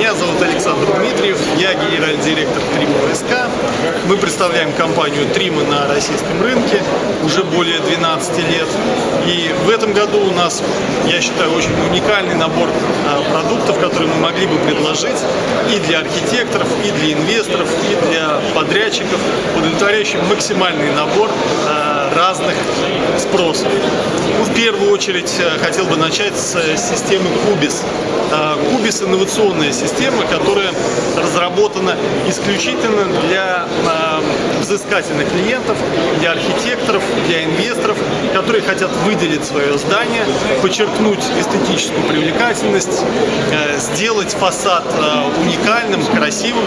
Меня зовут Александр Дмитриев, я генеральный директор Трима ВСК. Мы представляем компанию Трима на российском рынке уже более 12 лет. И в этом году у нас, я считаю, очень уникальный набор а, продуктов, которые мы могли бы предложить и для архитекторов, и для инвесторов, и для подрядчиков, удовлетворяющий максимальный набор а, разных спросов. Ну, в первую очередь э, хотел бы начать с э, системы Cubis. А, Cubis – инновационная система, которая разработана исключительно для взыскательных клиентов, для архитекторов, для инвесторов, которые хотят выделить свое здание, подчеркнуть эстетическую привлекательность, э, сделать фасад уникальным, красивым.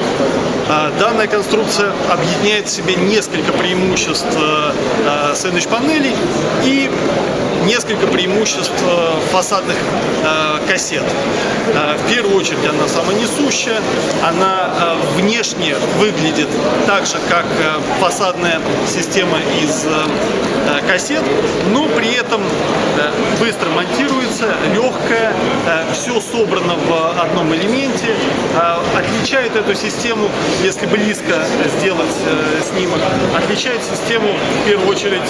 Данная конструкция объединяет в себе несколько преимуществ сэндвич-панелей и несколько преимуществ э, фасадных э, кассет. Э, в первую очередь она самонесущая, она внешне выглядит так же, как фасадная система из кассет, но при этом быстро монтируется, легкая, все собрано в одном элементе. Отличает эту систему, если близко сделать снимок, отличает систему в первую очередь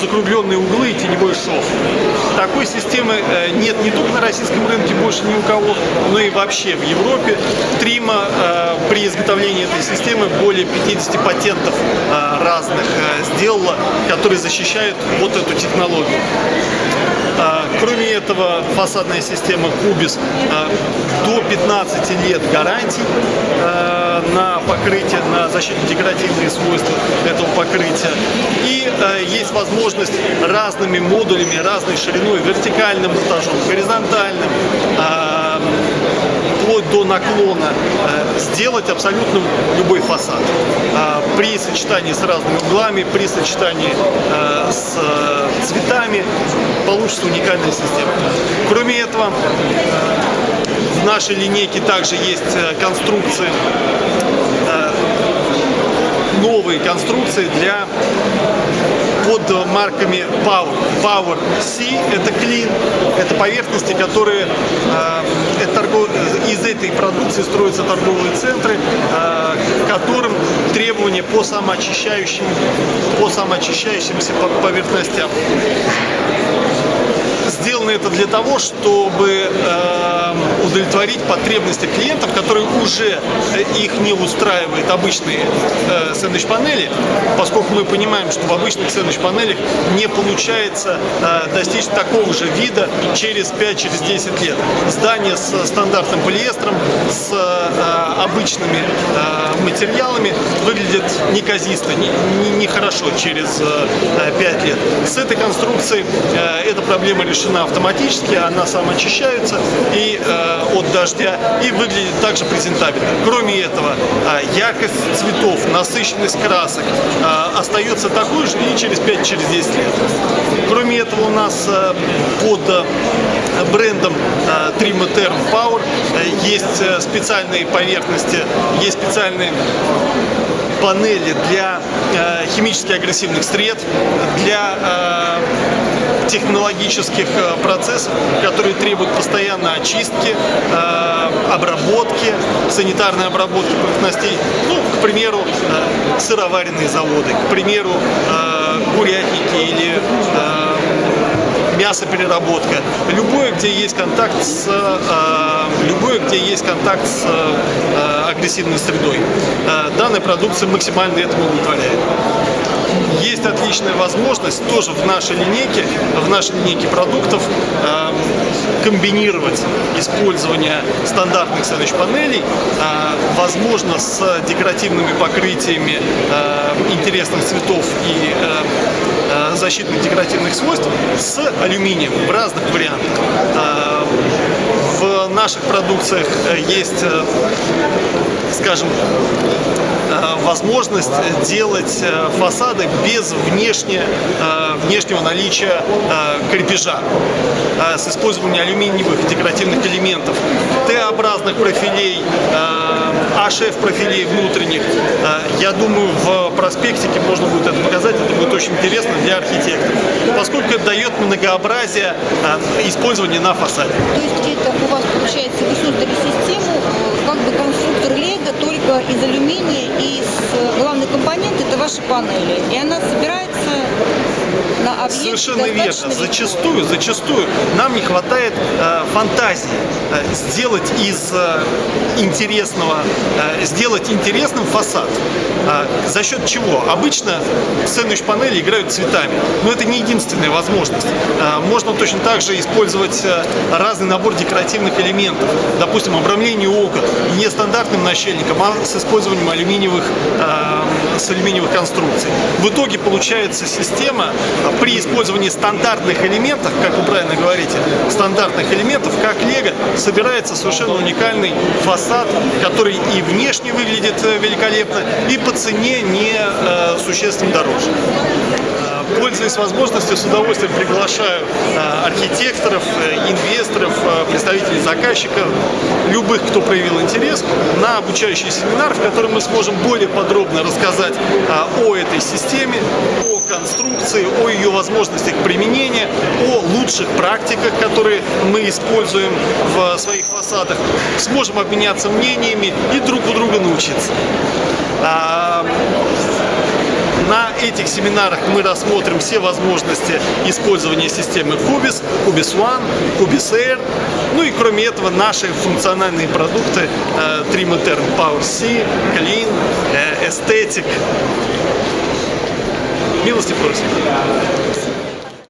закругленные углы и теневой шов. Такой системы э, нет не только на российском рынке, больше ни у кого, но и вообще в Европе. Трима э, при изготовлении этой системы более 50 патентов э, разных сделала, которые защищают вот эту технологию. Этого, фасадная система Cubis до 15 лет гарантий на покрытие, на защитно-декоративные свойства этого покрытия. И э, есть возможность разными модулями, разной шириной, вертикальным монтажом, горизонтальным, вплоть до наклона, э, сделать абсолютно любой фасад. Э, при сочетании с разными углами, при сочетании э, с э, цветами получится уникальная система. Кроме этого, в нашей линейке также есть конструкции новые конструкции для под марками Power. Power C – это clean, это поверхности, которые э, торгов... из этой продукции строятся торговые центры, э, которым требования по самоочищающим, по самоочищающимся поверхностям. Сделано это для того, чтобы э, удовлетворить потребности клиентов, которые уже э, их не устраивает обычные э, сэндвич-панели, поскольку мы понимаем, что в обычных сэндвич-панелях не получается э, достичь такого же вида через 5-10 через лет. Здание с стандартным полиэстром, с обычными материалами выглядит неказисто, нехорошо не, не через э, 5 лет. С этой конструкцией эта проблема решена автоматически, она самоочищается и э, от дождя и выглядит также презентабельно. Кроме этого, э, яркость цветов, насыщенность красок э, остается такой же и через 5-10 через лет. Кроме этого, у нас э, под э, брендом э, Trima Term Power э, есть э, специальные поверхности, есть специальные панели для э, химически агрессивных сред, для э, технологических э, процессов, которые требуют постоянной очистки, э, обработки, санитарной обработки поверхностей. Ну, к примеру, э, сыроваренные заводы, к примеру, курятники или мясопереработка. Любое, где есть контакт с любое, где есть контакт с агрессивной средой. Э, данная продукция максимально этому удовлетворяет. Есть отличная возможность тоже в нашей линейке, в нашей линейке продуктов э, комбинировать использование стандартных сэндвич-панелей, э, возможно, с декоративными покрытиями э, интересных цветов и э, э защитных декоративных свойств с алюминием в разных вариантах. В наших продукциях э, есть, э, скажем, э, возможность делать фасады без внешне, внешнего наличия крепежа с использованием алюминиевых декоративных элементов, Т-образных профилей, HF профилей внутренних. Я думаю, в проспектике можно будет это показать, это будет очень интересно для архитекторов, поскольку это дает многообразие использования на фасаде. То есть это у вас получается, вы создали систему из алюминия и с- главный компонент это ваши панели. И она собирается на объект Совершенно верно. Зачастую, зачастую нам не хватает э, фантазии э, сделать из э, интересного, э, сделать интересным фасад. А за счет чего? Обычно сэндвич панели играют цветами, но это не единственная возможность. Э, можно точно так же использовать э, разный набор декоративных элементов, допустим, обрамление окон не стандартным нащельником, а с использованием алюминиевых, э, с алюминиевых конструкций. В итоге получается система при использовании стандартных элементов, как вы правильно говорите, стандартных элементов, как лего, собирается совершенно уникальный фасад, который и внешне выглядит э, великолепно, и по цене не э, существенно дороже. Пользуясь возможностью, с удовольствием приглашаю э, архитекторов, э, инвесторов, э, представителей заказчиков, любых, кто проявил интерес, на обучающий семинар, в котором мы сможем более подробно рассказать э, о этой системе, о конструкции, о ее возможностях применения, о лучших практиках, которые мы используем в своих фасадах. Сможем обменяться мнениями и друг у друга научиться. На этих семинарах мы рассмотрим все возможности использования системы Cubis, Cubis One, Cubis Air. Ну и кроме этого наши функциональные продукты э, Trim Etern Power C, Clean, э, Aesthetic. Милости просим.